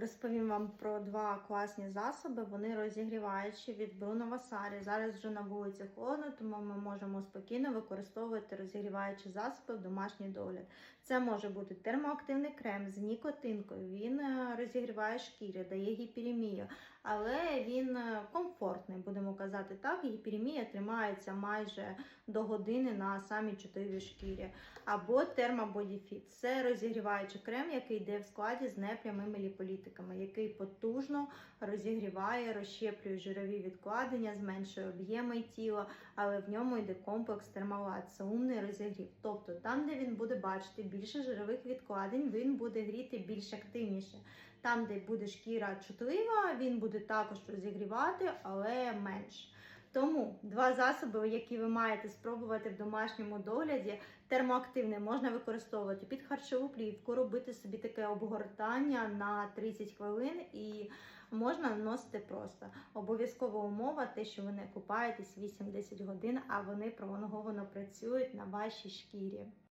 Розповім вам про два класні засоби. Вони розігріваючі від Bruno Vasari. Зараз вже на вулиці холодно, тому ми можемо спокійно використовувати розігріваючі засоби в домашній догляд. Це може бути термоактивний крем з нікотинкою. Він е, розігріває шкірі, дає гіперемію, але він е, комфортний, будемо казати так. Гіперемія тримається майже до години на самій чутливій шкірі. Або термободіфіт. Це розігріваючий крем, який йде в складі з непрямими ліполітиками, який потужно розігріває, розщеплює жирові відкладення, зменшує об'єми тіла, але в ньому йде комплекс термолат. Це умний розігрів. Тобто там, де він буде бачити більше жирових відкладень, він буде гріти більш активніше. Там, де буде шкіра чутлива, він буде також розігрівати, але менш. Тому два засоби, які ви маєте спробувати в домашньому догляді, термоактивний можна використовувати під харчову плівку, робити собі таке обгортання на 30 хвилин і можна наносити просто. Обов'язкова умова, те, що ви не купаєтесь 8-10 годин, а вони пролонговано працюють на вашій шкірі.